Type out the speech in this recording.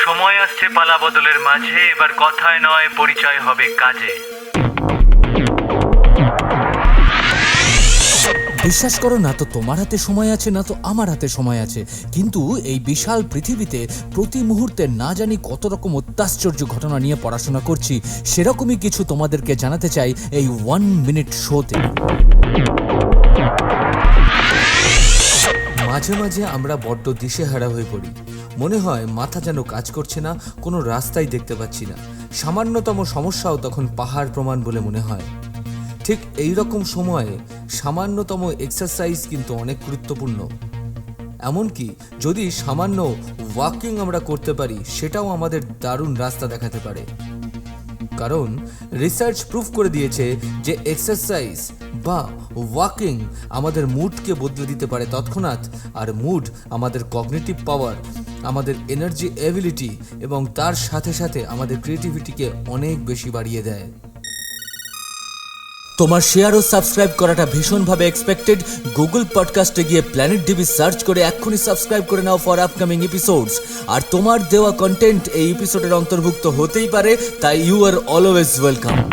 সময় আসছে পালা বদলের মাঝে, এবার কথায় নয় পরিচয় হবে কাজে। বিশ্বাস করো না তো, তোমার হাতে সময় আছে, না তো আমার হাতে সময় আছে। কিন্তু এই বিশাল পৃথিবীতে প্রতি মুহূর্তে না জানি কত রকম অত্যাশ্চর্য ঘটনা নিয়ে পড়াশোনা করছি, সেরকমই কিছু তোমাদেরকে জানাতে চাই এই ওয়ান মিনিট শোতে। মাঝে মাঝে আমরা বড্ড দিশেহারা হয়ে পড়ি। মনে হয় মাথা যেন কাজ করছে না, কোনো রাস্তাই দেখতে পাচ্ছি না। সামান্যতম সমস্যাও তখন পাহাড় প্রমাণ বলে মনে হয়। ঠিক এই রকম সময়ে সামান্যতম এক্সারসাইজ কিন্তু অনেক গুরুত্বপূর্ণ। এমনকি যদি সামান্য ওয়াকিং আমরা করতে পারি, সেটাও আমাদের দারুণ রাস্তা দেখাতে পারে। কারণ রিসার্চ প্রুফ করে দিয়েছে যে এক্সারসাইজ বা ওয়াকিং আমাদের মুডকে বদলে দিতে পারে তৎক্ষণাৎ, আর মুড আমাদের কগনিটিভ পাওয়ার আমাদের এনার্জি এবিলিটি এবং তার সাথে সাথে আমাদের ক্রিয়েটিভিটিকে অনেক বেশি বাড়িয়ে দেয়। তোমার শেয়ার ও সাবস্ক্রাইব করাটা ভীষণভাবে এক্সপেক্টেড গুগল পডকাস্টে গিয়ে প্ল্যানেট ডিবি সার্চ করে এক্ষুনি সাবস্ক্রাইব করে নাও ফর আপকামিং এপিসোডস আর তোমার দেওয়া কন্টেন্ট এই এপিসোডের অন্তর্ভুক্ত হতেই পারে, তাই ইউ আর অলওয়েজ ওয়েলকাম